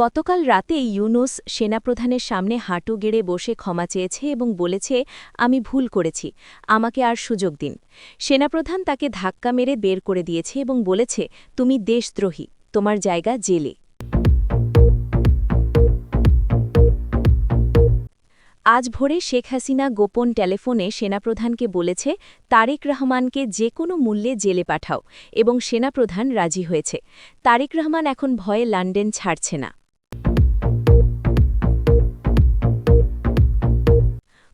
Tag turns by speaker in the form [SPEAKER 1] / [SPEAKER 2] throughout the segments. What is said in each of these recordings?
[SPEAKER 1] গতকাল রাতে ইউনুস সেনাপ্রধানের সামনে হাঁটু গেড়ে বসে ক্ষমা চেয়েছে এবং বলেছে, আমি ভুল করেছি, আমাকে আর সুযোগ দিন। সেনাপ্রধান তাকে ধাক্কা মেরে বের করে দিয়েছে এবং বলেছে, তুমি দেশদ্রোহী, তোমার জায়গা জেলে। আজ ভোরে শেখ হাসিনা গোপন টেলিফোনে সেনাপ্রধানকে বলেছে, তারেক রহমানকে যে কোনো মূল্যে জেলে পাঠাও, এবং সেনাপ্রধান রাজি হয়েছে। তারেক রহমান এখন ভয়ে লন্ডন ছাড়ছে না।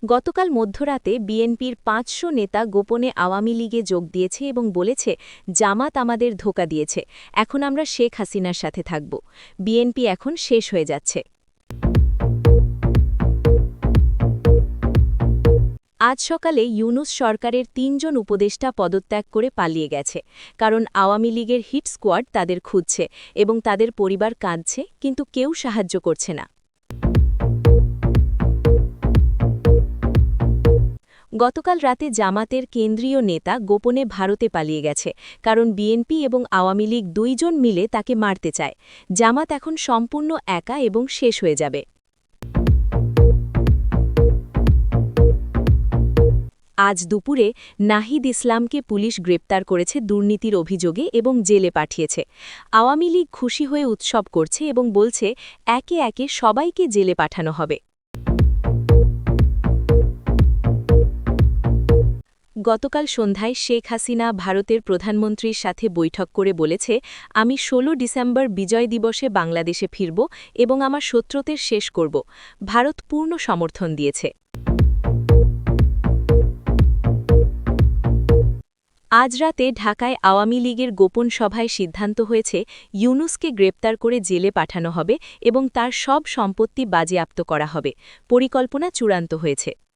[SPEAKER 1] গতকাল মধ্যরাতে বিএনপির পাঁচশো নেতা গোপনে আওয়ামী লীগে যোগ দিয়েছে এবং বলেছে, জামাত আমাদের ধোকা দিয়েছে। এখন আমরা শেখ হাসিনার সাথে থাকব। বিএনপি এখন শেষ হয়ে যাচ্ছে। আজ সকালে ইউনুস সরকারের তিনজন উপদেষ্টা পদত্যাগ করে পালিয়ে গেছে। কারণ আওয়ামী লীগের হিট স্কোয়াড তাদের খুঁজছে এবং তাদের পরিবার কাঁদছে, কিন্তু কেউ সাহায্য করছে না। গতকাল রাতে জামাতের কেন্দ্রীয় নেতা গোপনে ভারতে পালিয়ে গেছে, কারণ বিএনপি এবং আওয়ামী লীগ দুইজন মিলে তাকে মারতে চায়। জামাত এখন সম্পূর্ণ একা এবং শেষ হয়ে যাবে। আজ দুপুরে নাহিদ ইসলামকে পুলিশ গ্রেপ্তার করেছে দুর্নীতির অভিযোগে এবং জেলে পাঠিয়েছে। আওয়ামী লীগ খুশি হয়ে উৎসব করছে এবং বলছে, একে একে সবাইকে জেলে পাঠানো হবে। গতকাল সন্ধ্যায় শেখ হাসিনা ভারতের প্রধানমন্ত্রীর সাথে বৈঠক করে বলেছে, আমি ১৬ ডিসেম্বর বিজয় দিবসে বাংলাদেশে ফিরব এবং আমার শত্রুতের শেষ করব। ভারত পূর্ণ সমর্থন দিয়েছে। আজ রাতে ঢাকায় আওয়ামী লীগের গোপন সভায় সিদ্ধান্ত হয়েছে, ইউনুসকে গ্রেপ্তার করে জেলে পাঠানো হবে এবং তার সব সম্পত্তি বাজেয়াপ্ত করা হবে। পরিকল্পনা চূড়ান্ত হয়েছে।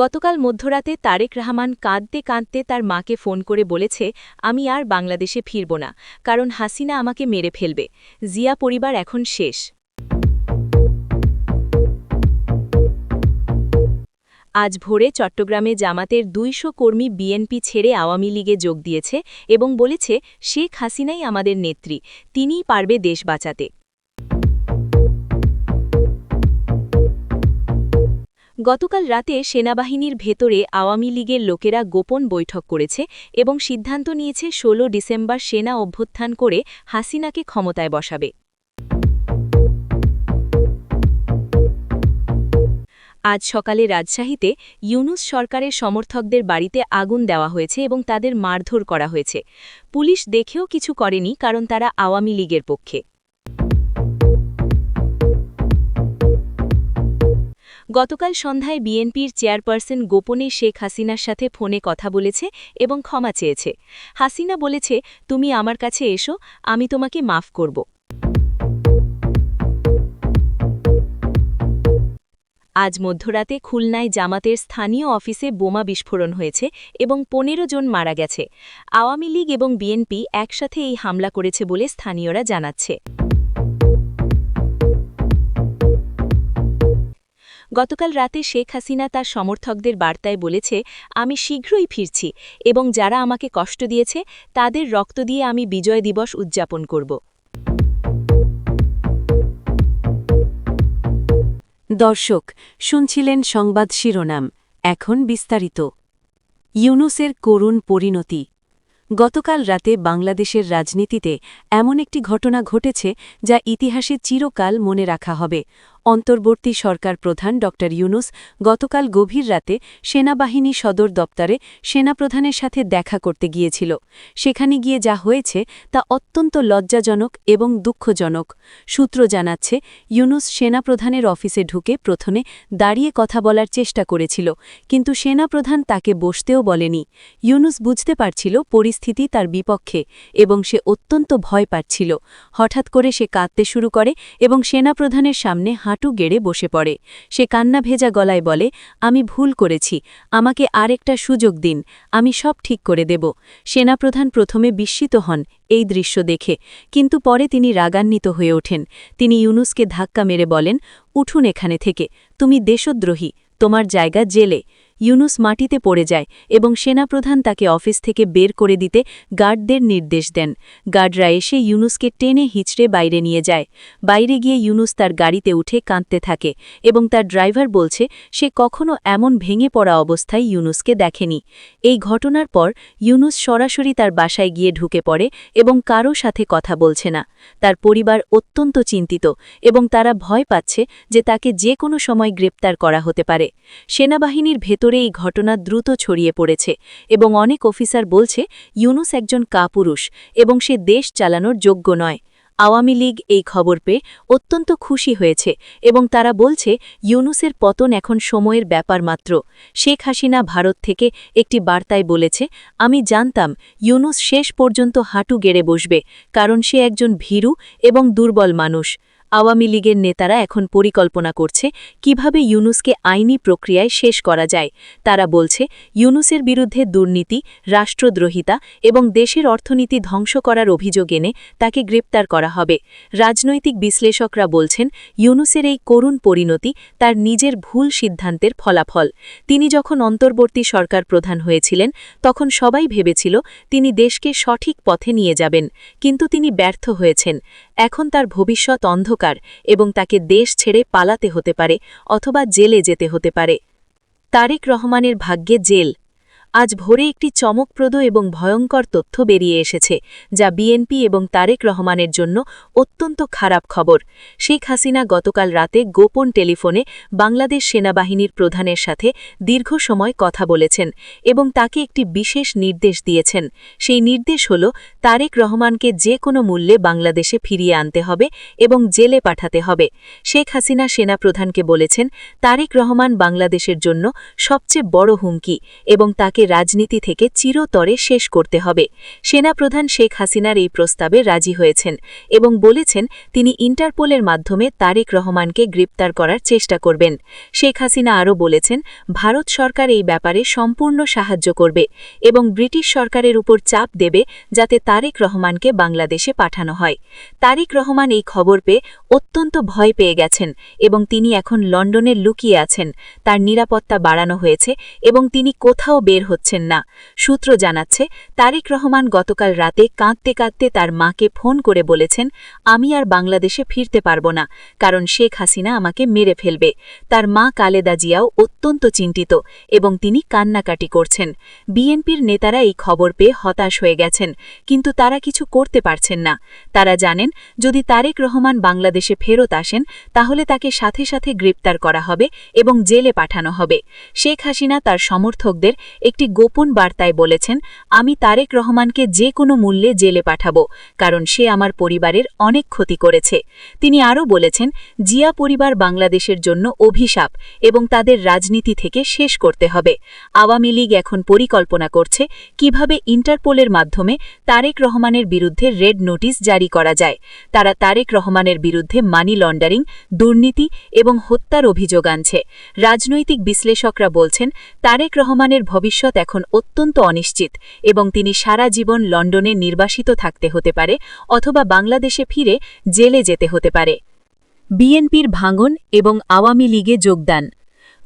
[SPEAKER 1] গতকাল মধ্যরাতে তারেক রহমান কাঁদতে কাঁদতে তার মাকে ফোন করে বলেছে, আমি আর বাংলাদেশে ফিরব না, কারণ হাসিনা আমাকে মেরে ফেলবে। জিয়া পরিবার এখন শেষ। আজ ভোরে চট্টগ্রামে জামাতের দুইশো কর্মী বিএনপি ছেড়ে আওয়ামী লীগে যোগ দিয়েছে এবং বলেছে, শেখ হাসিনাই আমাদের নেত্রী, তিনিই পারবে দেশ বাঁচাতে। গতকাল রাতে সেনাবাহিনীর ভেতরে আওয়ামী লীগের লোকেরা গোপন বৈঠক করেছে এবং সিদ্ধান্ত নিয়েছে ১৬ ডিসেম্বর সেনা অভ্যুত্থান করে হাসিনাকে ক্ষমতায় বসাবে। আজ সকালে রাজশাহীতে ইউনুস সরকারের সমর্থকদের বাড়িতে আগুন দেওয়া হয়েছে এবং তাদের মারধর করা হয়েছে। পুলিশ দেখেও কিছু করেনি কারণ তারা আওয়ামী লীগের পক্ষে। গতকাল সন্ধ্যায় বিএনপির চেয়ারপারসন গোপনে শেখ হাসিনার সাথে ফোনে কথা বলেছে এবং ক্ষমা চেয়েছে। হাসিনা বলেছে, তুমি আমার কাছে এসো, আমি তোমাকে মাফ করব। আজ মধ্যরাতে খুলনায় জামাতের স্থানীয় অফিসে বোমা বিস্ফোরণ হয়েছে এবং পনেরো জন মারা গেছে। আওয়ামী লীগ এবং বিএনপি একসাথে এই হামলা করেছে বলে স্থানীয়রা জানাচ্ছে। গতকাল রাতে শেখ হাসিনা তার সমর্থকদের বার্তায় বলেছে, আমি শীঘ্রই ফিরছি এবং যারা আমাকে কষ্ট দিয়েছে, তাদের রক্ত দিয়ে আমি বিজয় দিবস উদযাপন করব।
[SPEAKER 2] দর্শক, শুনছিলেন সংবাদ শিরোনাম, এখন বিস্তারিত। ইউনুসের করুণ পরিণতি। গতকাল রাতে বাংলাদেশের রাজনীতিতে এমন একটি ঘটনা ঘটেছে যা ইতিহাসে চিরকাল মনে রাখা হবে। অন্তর্বর্তী সরকার প্রধান ড. ইউনুস গতকাল গভীর রাতে সেনাবাহিনী সদর দপ্তরে সেনাপ্রধানের সাথে দেখা করতে গিয়েছিল। সেখানে গিয়ে যা হয়েছে তা অত্যন্ত লজ্জাজনক এবং দুঃখজনক। সূত্র জানাচ্ছে, ইউনুস সেনাপ্রধানের অফিসে ঢুকে প্রথমে দাঁড়িয়ে কথা বলার চেষ্টা করেছিল, কিন্তু সেনাপ্রধান তাকে বসতেও বলেনি। ইউনুস বুঝতে পারছিল পরিস্থিতি তার বিপক্ষে এবং সে অত্যন্ত ভয় পাচ্ছিল। হঠাৎ করে সে কাঁদতে শুরু করে এবং সেনাপ্রধানের সামনে হাঁটু গেড়ে বসে পড়ে। সে কান্না ভেজা গলায় বলে, আমি ভুল করেছি। আমাকে আরেকটা সুযোগ দিন। আমি সব ঠিক করে দেব। সেনাপ্রধান প্রথমে বিস্মিত হন এই দৃশ্য দেখে। কিন্তু পরে তিনি রাগান্বিত হয়ে ওঠেন। তিনি ইউনুসকে ধাক্কা মেরে বলেন, উঠুন এখানে থেকে। তুমি দেশদ্রোহী। তোমার জায়গা জেলে। ইউনুস মাটিতে পড়ে যায় এবং সেনাপ্রধান তাকে অফিস থেকে বের করে দিতে গার্ডদের নির্দেশ দেন। গার্ডরা এসে ইউনুসকে টেনে হিচড়ে বাইরে নিয়ে যায়। বাইরে গিয়ে ইউনুস তার গাড়িতে উঠে কাঁদতে থাকে এবং তার ড্রাইভার বলছে, সে কখনো এমন ভেঙে পড়া অবস্থায় ইউনুসকে দেখেনি। এই ঘটনার পর ইউনুস সরাসরি তার বাসায় গিয়ে ঢুকে পড়ে এবং কারও সাথে কথা বলছে না। তার পরিবার অত্যন্ত চিন্তিত এবং তারা ভয় পাচ্ছে যে তাকে যে কোনো সময় গ্রেপ্তার করা হতে পারে। সেনাবাহিনীর ভেতরে এই ঘটনা দ্রুত ছড়িয়ে পড়েছে এবং অনেক অফিসার বলছে, ইউনুস একজন কাপুরুষ এবং সে দেশ চালানোর যোগ্য নয়। আওয়ামী লীগ এই খবর পেয়ে অত্যন্ত খুশি হয়েছে এবং তারা বলছে, ইউনুসের পতন এখন সময়ের ব্যাপার মাত্র। শেখ হাসিনা ভারত থেকে একটি বার্তায় বলেছে, আমি জানতাম ইউনুস শেষ পর্যন্ত হাঁটু গেড়ে বসবে, কারণ সে একজন ভীরু এবং দুর্বল মানুষ। আওয়ামী লীগের নেতারা এখন পরিকল্পনা করছে কীভাবে ইউনুসকে আইনি প্রক্রিয়ায় শেষ করা যায়। তারা বলছে, ইউনুসের বিরুদ্ধে দুর্নীতি, রাষ্ট্রদ্রোহিতা এবং দেশের অর্থনীতি ধ্বংস করার অভিযোগ এনে তাকে গ্রেপ্তার করা হবে। রাজনৈতিক বিশ্লেষকরা বলছেন, ইউনুসের এই করুণ পরিণতি তার নিজের ভুল সিদ্ধান্তের ফলাফল। তিনি যখন অন্তর্বর্তী সরকার প্রধান হয়েছিলেন, তখন সবাই ভেবেছিল তিনি দেশকে সঠিক পথে নিয়ে যাবেন। কিন্তু তিনি ব্যর্থ হয়েছেন। এখন তার ভবিষ্যৎ অন্ধকার এবং তাকে দেশ ছেড়ে পালাতে হতে পারে অথবা জেলে যেতে হতে পারে। তারেক রহমানের ভাগ্যে জেল। আজ ভোরে একটি চমকপ্রদ এবং ভয়ঙ্কর তথ্য বেরিয়ে এসেছে, যা বিএনপি এবং তারেক রহমানের জন্য অত্যন্ত খারাপ খবর। শেখ হাসিনা গতকাল রাতে গোপন টেলিফোনে বাংলাদেশ সেনাবাহিনীর প্রধানের সাথে দীর্ঘ সময় কথা বলেছেন এবং তাকে একটি বিশেষ নির্দেশ দিয়েছেন। সেই নির্দেশ হল, তারেক রহমানকে যে কোনো মূল্যে বাংলাদেশে ফিরিয়ে আনতে হবে এবং জেলে পাঠাতে হবে। শেখ হাসিনা সেনাপ্রধানকে বলেছেন, তারেক রহমান বাংলাদেশের জন্য সবচেয়ে বড় হুমকি এবং তাকে রাজনীতি থেকে চিরতরে শেষ করতে হবে। সেনাপ্রধান শেখ হাসিনার এই প্রস্তাবে রাজি হয়েছেন এবং বলেছেন, তিনি ইন্টারপোলের মাধ্যমে তারেক রহমানকে গ্রেপ্তার করার চেষ্টা করবেন। শেখ হাসিনা আরও বলেছেন, ভারত সরকার এই ব্যাপারে সম্পূর্ণ সাহায্য করবে এবং ব্রিটিশ সরকারের উপর চাপ দেবে যাতে তারেক রহমানকে বাংলাদেশে পাঠানো হয়। তারেক রহমান এই খবর পেয়ে অত্যন্ত ভয় পেয়ে গেছেন এবং তিনি এখন লন্ডনে লুকিয়ে আছেন। তার নিরাপত্তা বাড়ানো হয়েছে এবং তিনি কোথাও বের হচ্ছেন না। সূত্র জানাচ্ছে, তারেক রহমান গতকাল রাতে কাঁদতে কাঁদতে তার মাকে ফোন করে বলেছেন, আমি আর বাংলাদেশে ফিরতে পারব না, কারণ শেখ হাসিনা আমাকে মেরে ফেলবে। তার মা কালেদা জিয়াও অত্যন্ত চিন্তিত এবং তিনি কান্নাকাটি করছেন। বিএনপির নেতারা এই খবর পেয়ে হতাশ হয়ে গেছেন, কিন্তু তারা কিছু করতে পারছেন না। তারা জানেন, যদি তারেক রহমান বাংলাদেশে ফেরত আসেন, তাহলে তাকে সাথে সাথে গ্রেপ্তার করা হবে এবং জেলে পাঠানো হবে। শেখ হাসিনা তার সমর্থকদের একটি গোপন বার্তায় বলেছেন, আমি তারেক রহমানকে যে কোনো মূল্যে জেলে পাঠাব, কারণ সে আমার পরিবারের অনেক ক্ষতি করেছে। তিনি আরও বলেছেন, জিয়া পরিবার বাংলাদেশের জন্য অভিশাপ এবং তাদের রাজনীতি থেকে শেষ করতে হবে। আওয়ামী লীগ এখন পরিকল্পনা করছে কীভাবে ইন্টারপোলের মাধ্যমে তারেক রহমানের বিরুদ্ধে রেড নোটিশ জারি করা যায়। তারা তারেক রহমানের বিরুদ্ধে মানি লন্ডারিং, দুর্নীতি এবং হত্যার অভিযোগ আনছে। রাজনৈতিক বিশ্লেষকরা বলছেন, তারেক রহমানের এখন অত্যন্ত অনিশ্চিত এবং তিনি সারা জীবন লন্ডনে নির্বাসিত থাকতে হতে পারে অথবা বাংলাদেশে ফিরে জেলে যেতে হতে পারে। বিএনপির ভাঙন এবং আওয়ামী লীগে যোগদান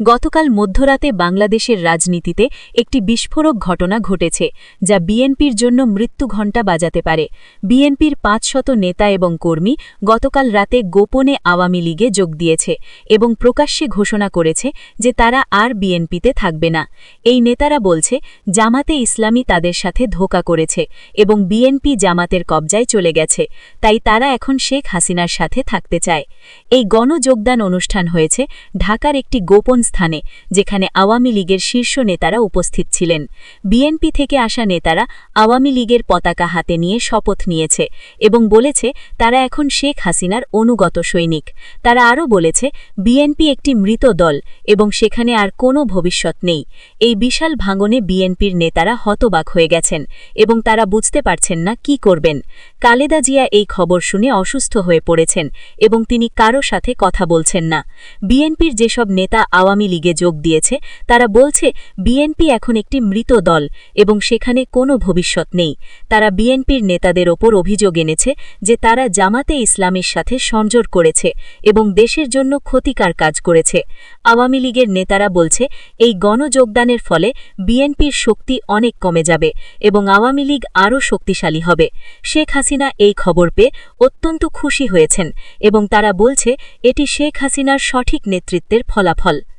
[SPEAKER 2] গতকাল মধ্যরাতে বাংলাদেশের রাজনীতিতে একটি বিস্ফোরক ঘটনা ঘটেছে, যা বিএনপির জন্য মৃত্যু ঘণ্টা বাজাতে পারে। বিএনপির পাঁচশত নেতা এবং কর্মী গতকাল রাতে গোপনে আওয়ামী লীগে যোগ দিয়েছে এবং প্রকাশ্যে ঘোষণা করেছে যে তারা আর বিএনপিতে থাকবে না। এই নেতারা বলছে, জামাতে ইসলামী তাদের সাথে ধোকা করেছে এবং বিএনপি জামাতের কবজায় চলে গেছে, তাই তারা এখন শেখ হাসিনার সাথে থাকতে চায়। এই গণযোগদান অনুষ্ঠান হয়েছে ঢাকার একটি গোপন স্থানে, যেখানে আওয়ামী লীগের শীর্ষ নেতারা উপস্থিত ছিলেন। বিএনপি থেকে আসা নেতারা আওয়ামী লীগের পতাকা হাতে নিয়ে শপথ নিয়েছে এবং বলেছে, তারা এখন শেখ হাসিনার অনুগত সৈনিক। তারা আরও বলেছে, বিএনপি একটি মৃত দল এবং সেখানে আর কোনো ভবিষ্যৎ নেই। এই বিশাল ভাঙনে বিএনপির নেতারা হতবাক হয়ে গেছেন এবং তারা বুঝতে পারছেন না কি করবেন। কালেদা জিয়া এই খবর শুনে অসুস্থ হয়ে পড়েছেন এবং তিনি কারও সাথে কথা বলছেন না। বিএনপির যেসব নেতা আওয়ামী
[SPEAKER 1] আওয়ামী লীগে যোগ দিয়েছে, তারা বলছে, বিএনপি এখন একটি মৃত দল এবং সেখানে কোনো ভবিষ্যৎ নেই। তারা বিএনপির নেতাদের ওপর অভিযোগ এনেছে যে তারা জামাতে ইসলামের সাথে সংযোগ করেছে এবং দেশের জন্য ক্ষতিকার কাজ করেছে। আওয়ামী লীগের নেতারা বলছে, এই গণযোগদানের ফলে বিএনপির শক্তি অনেক কমে যাবে এবং আওয়ামী লীগ আরও শক্তিশালী হবে। শেখ হাসিনা এই খবর পেয়ে অত্যন্ত খুশি হয়েছেন এবং তারা বলছে, এটি শেখ হাসিনার সঠিক নেতৃত্বের ফলাফল।